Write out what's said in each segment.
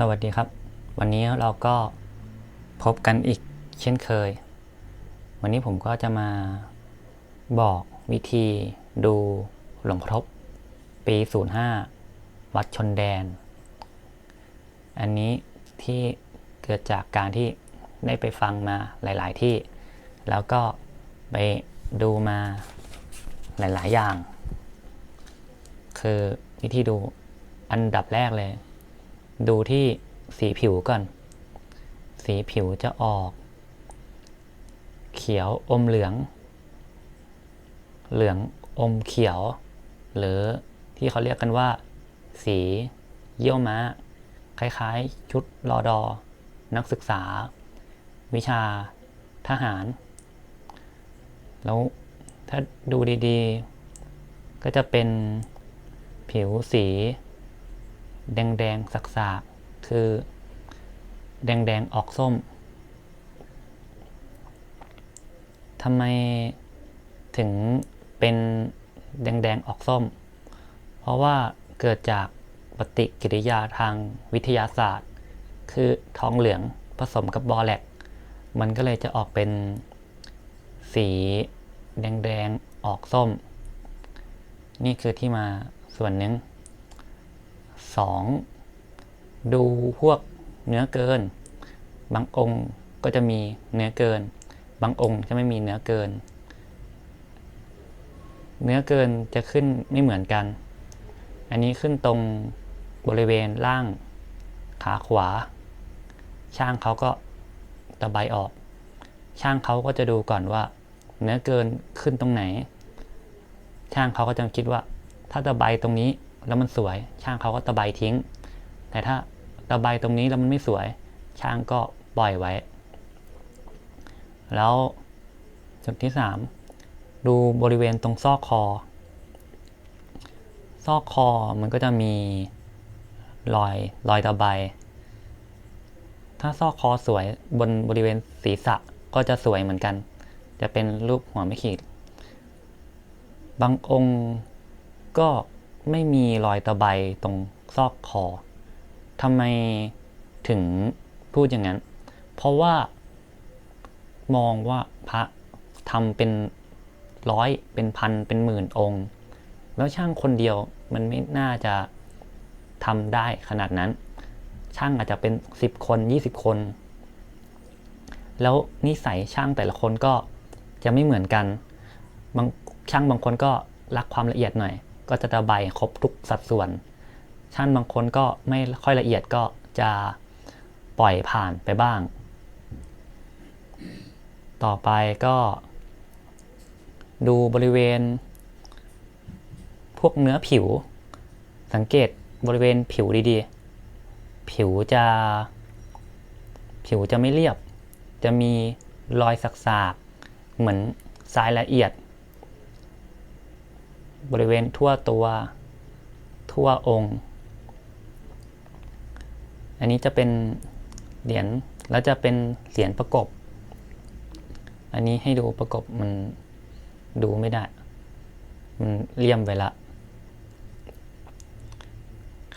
สวัสดีครับ วันนี้เราก็พบกันอีกเช่นเคย วันนี้ผมก็จะมาบอกวิธีดูหลวงครบปี 05 วัดชนแดน อันนี้ที่เกิดจากการที่ได้ไปฟังมาหลาย ๆ ที่ แล้วก็ไปดูมาหลาย ๆ อย่าง คือวิธีดูอันดับแรกเลย ดูที่สีผิวก่อน สีผิวจะออก เขียวอมเหลือง เหลืองอมเขียว หรือที่เขาเรียกกันว่า สีเยี่ยวม้า คล้ายๆ ชุดรอดอ นักศึกษา วิชาทหาร แล้วถ้าดูดีๆ ก็จะเป็นผิวสี แดงๆสักๆคือ แดงๆออกส้มทำไมถึงเป็นแดงๆออกส้ม เพราะว่าเกิดจากปฏิกิริยาทางวิทยาศาสตร์ คือทองเหลืองผสมกับบอแลกมันก็เลยจะออกเป็นสีแดงๆออกส้ม นี่คือที่มาส่วนหนึ่ง 2. ดูพวกเนื้อเกิน บางองค์ก็จะมีเนื้อเกิน บางองค์จะไม่มีเนื้อเกิน เนื้อเกินจะขึ้นไม่เหมือนกัน อันนี้ขึ้นตรงบริเวณล่างขาขวา ช่างเขาก็ตะไบออก ช่างเขาก็จะดูก่อนว่า เนื้อเกินขึ้นตรงไหน ช่างเขาก็จะคิดว่า ถ้าตะไบตรงนี้ แล้วมันสวย ช่างเขาก็ตะไบทิ้ง แต่ถ้าตะไบตรงนี้แล้วมันไม่สวย ช่างก็ปล่อยไว้ แล้วจุดที่สามดูบริเวณตรงซอกคอ ซอกคอมันก็จะมีรอยรอยตะไบ ถ้าซอกคอสวยบนบริเวณศีรษะก็จะสวยเหมือนกัน จะเป็นรูปหัวไม่ขีด บางองค์ก็ ไม่มีรอยตะไบตรงซอกคอทำไมถึงพูดอย่างนั้น เพราะว่ามองว่าพระทำเป็นร้อยเป็นพันเป็นหมื่นองค์ แล้วช่างคนเดียวมันไม่น่าจะทำได้ขนาดนั้น ช่างอาจจะเป็น 10 คน 20 คน แล้วนิสัยช่างแต่ละคนก็จะไม่เหมือนกันบางช่างบางคนก็รักความละเอียดหน่อย ก็จะตะไบครบทุกสัดส่วน ช่างบางคนก็ไม่ค่อยละเอียดก็จะปล่อยผ่านไปบ้าง ต่อไปก็ ดูบริเวณ พวกเนื้อผิว สังเกตบริเวณผิวดีๆ ผิวจะ ผิวจะไม่เรียบ จะมีรอยสักๆเหมือนทรายละเอียด บริเวณทั่วตัว ทั่วองค์ อันนี้จะเป็นเหรียญแล้วจะเป็นเหรียญประกบ อันนี้ให้ดูประกบมันดูไม่ได้ มันเลี่ยมไปละ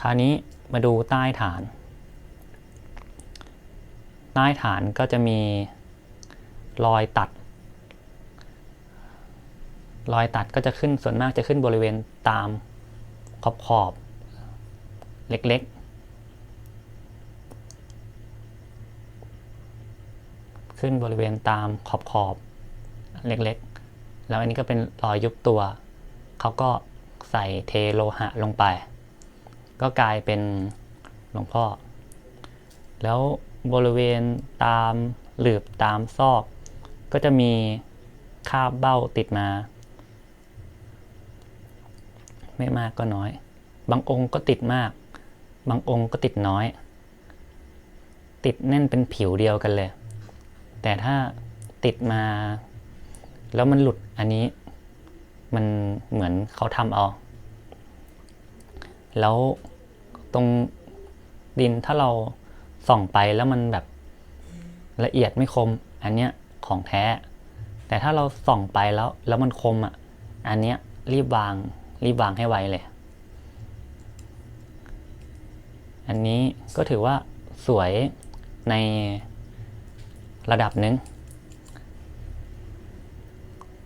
คราวนี้มาดูใต้ฐาน ใต้ฐานก็จะมีรอยตัด รอยตัดก็จะขึ้นส่วนมากจะขึ้นบริเวณตามขอบขอบเล็กๆ ขึ้นบริเวณตามขอบขอบเล็กๆ แล้วอันนี้ก็เป็นรอยยุบตัว เขาก็ใส่เทโลหะลงไป ก็กลายเป็นหลวงพ่อ แล้วบริเวณตามหลืบตามซอก ก็จะมีคาบเบ้าติดมา ไม่มากก็น้อย บางองค์ก็ติดมาก บางองค์ก็ติดน้อย ติดแน่นเป็นผิวเดียวกันเลย แต่ถ้าติดมา แล้วมันหลุดอันนี้ มันเหมือนเขาทำเอา แล้วตรงดินถ้าเราส่องไปแล้วมันแบบละเอียดไม่คม อันเนี้ยของแท้ แต่ถ้าเราส่องไปแล้วแล้วมันคมอะ อันเนี้ยรีบวาง รีบวางให้ไวเลย อันนี้ก็ถือว่าสวยในระดับหนึ่ง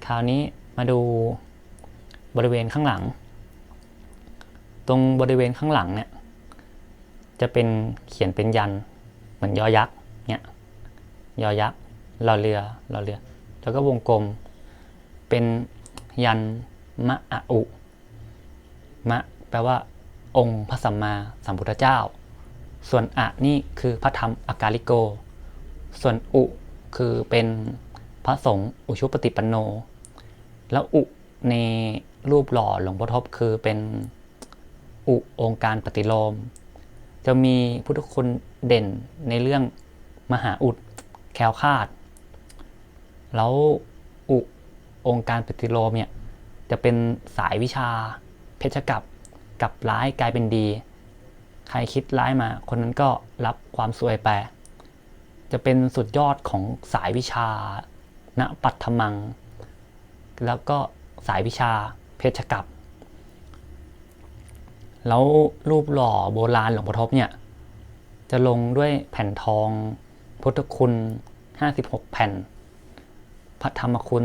คราวนี้มาดูบริเวณข้างหลัง ตรงบริเวณข้างหลังเนี่ย จะเป็นเขียนเป็นยันเหมือนยอยักษ์เนี่ยยอยักษ์รอเรือรอเรือ แล้วก็วงกลมเป็นยันมะอะอุ มะ แปลว่า องค์พระสัมมาสัมพุทธเจ้า ส่วนอะนี่คือพระธรรมอากาลิโก ส่วนอุคือเป็นพระสงฆ์อุชุปฏิปันโน แล้วอุในรูปหล่อหลวงพ่อทบคือเป็นอุองค์การปฏิโลม จะมีพุทธคุณเด่นในเรื่องมหาอุดแคลคาด แล้วอุองค์การปฏิโลมเนี่ยจะเป็นสายวิชา ชรกับกลับร้ายกลายเป็นดี ใครคิดร้ายมา คนนั้นก็รับความสวยไป จะเป็นสุดยอดของสายวิชา ณ ปัตถมัง แล้วก็สายวิชาเพชรกับ แล้วรูปหล่อโบราณหลวงพ่อทบเนี่ย จะลงด้วยแผ่นทองพุทธคุณ 56 แผ่น พระธรรมคุณ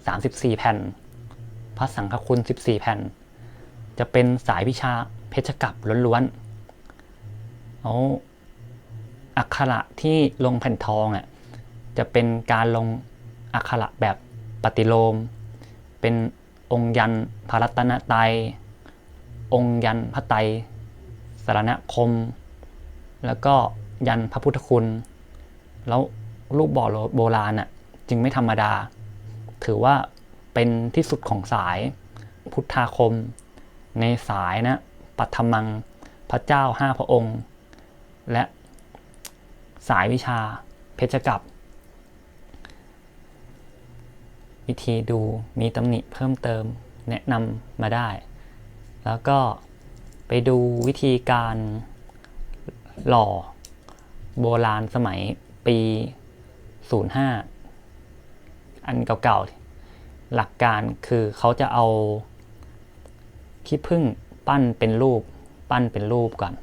34 แผ่น พระสังฆคุณ 14 แผ่น จะเป็นสายวิชาเพชรกับล้วนๆเอาอักขระที่ลงแผ่นทองอะจะเป็นการลงอักขระแบบปฏิโลม เป็นองค์ยันพระรัตนตรัยองค์ยันพระไตรสรณคม แล้วก็ยันพระพุทธคุณ แล้วรูปบ่อโบราณอะจึงไม่ธรรมดา ถือว่าเป็นที่สุดของสายพุทธาคม ในสายนะปัทมังพระเจ้าห้าพระองค์ และสายวิชาเพชรกับ วิธีดูมีตำหนิเพิ่มเติมแนะนำมาได้ แล้วก็ไปดูวิธีการหล่อโบราณสมัยปี 05 อันเก่าๆ หลักการคือเขาจะเอา ขี้ผึ้งปั้นเป็นรูป ปั้นเป็นรูปก่อน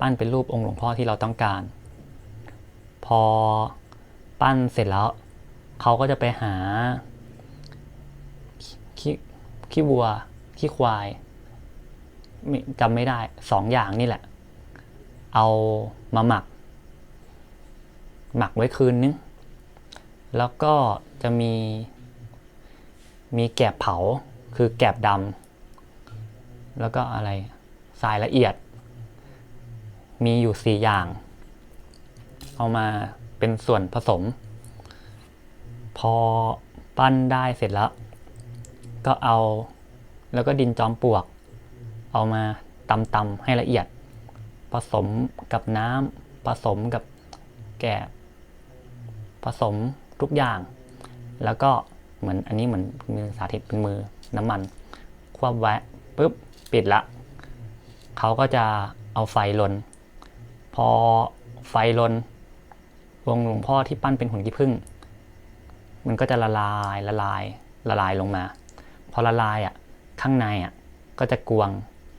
ปั้นเป็นรูปองค์หลวงพ่อที่เราต้องการ พอปั้นเสร็จแล้วเขาก็จะไปหาขี้ขี้วัวขี้ควายจำไม่ได้สองอย่างนี่แหละ เอามาหมัก หมักไว้คืนนึง แล้วก็จะมีมีแกบเผา คือแกบดำแล้วก็อะไรทรายละเอียด มีอยู่สี่อย่าง เอามาเป็นส่วนผสม พอปั้นได้เสร็จแล้ว ก็เอาแล้วก็ดินจอมปลวก เอามาตำๆให้ละเอียด ผสมกับน้ำผสมกับแกบผสมทุกอย่าง แล้วก็เหมือนอันนี้เหมือนมือสาธิตเป็นมือ น้ำมัน ควบแวะปุ๊บปิดละเขาก็จะเอาไฟลน พอไฟลนวงหลวงพ่อที่ปั้นเป็นหุ่นขี้ผึ้งมันก็จะละลายละลายละลายลงมา พอละลายอะข้างในอะก็จะกวง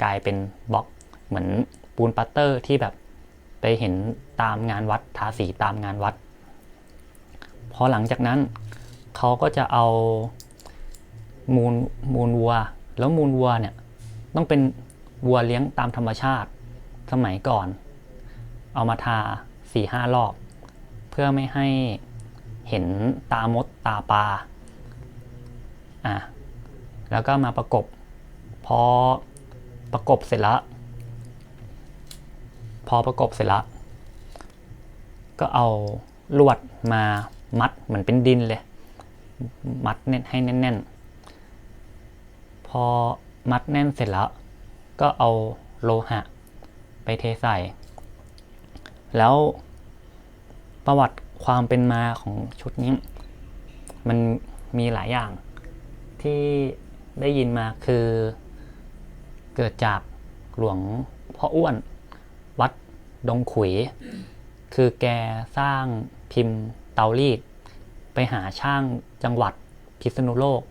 กลายเป็นบล็อกเหมือนปูนปัตเตอร์ที่แบบไปเห็นตามงานวัดทาสีตามงานวัด พอหลังจากนั้นเขาก็จะเอา มูลมูลวัว แล้วมูลวัวเนี่ยต้องเป็นวัวเลี้ยงตามธรรมชาติสมัยก่อน เอามาทาสี่ห้ารอบ เพื่อไม่ให้เห็นตามดตาปลาอะแล้วก็มาประกบ พอประกบเสร็จล้วพอประกบเสร็จล้วก็เอาลวดมามัดเหมือนเป็นดินเลย มัดเน่นให้แน่นๆ อมัดแน่นเสร็จแล้ว ก็เอาโลหะไปเทใส่ แล้วประวัติความเป็นมาของชุดนี้ มันมีหลายอย่างที่ได้ยินมาคือเกิดจากหลวงพ่ออ้วน วัดดงขุย คือแกสร้างพิมพ์เตารีด ไปหาช่างจังหวัดพิษณุโลก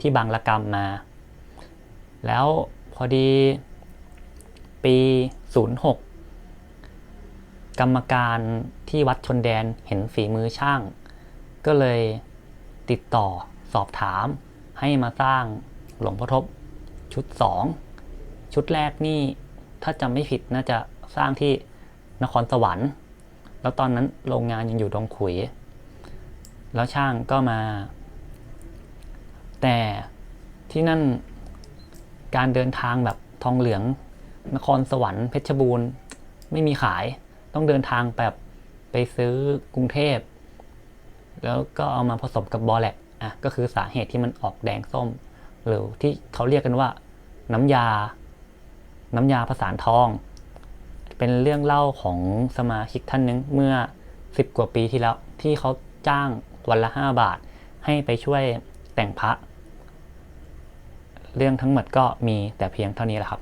ที่บางละกรรมมา แล้วพอดีปี 06 กรรมการที่วัดชนแดนเห็นฝีมือช่าง ก็เลยติดต่อสอบถามให้มาสร้างหลวงพ่อทบชุด 2 ชุดแรกนี่ถ้าจำไม่ผิดน่าจะสร้างที่นครสวรรค์ แล้วตอนนั้นโรงงานยังอยู่ดงขุย แล้วช่างก็มา แต่ที่นั่น การเดินทางแบบทองเหลือง นครสวรรค์เพชรบูรณ์ไม่มีขาย ต้องเดินทางแบบไปซื้อกรุงเทพ แล้วก็เอามาผสมกับบอแลกอะก็คือสาเหตุที่มันออกแดงส้ม หรือที่เขาเรียกกันว่า น้ำยา น้ำยาผสานทอง เป็นเรื่องเล่าของสมาชิกท่านหนึงเมื่อสิบกว่าปีที่แล้ว ที่เขาจ้างวันละห้าบาท ให้ไปช่วยแต่งพระ เรื่องทั้งหมดก็มีแต่เพียงเท่านี้แหละครับ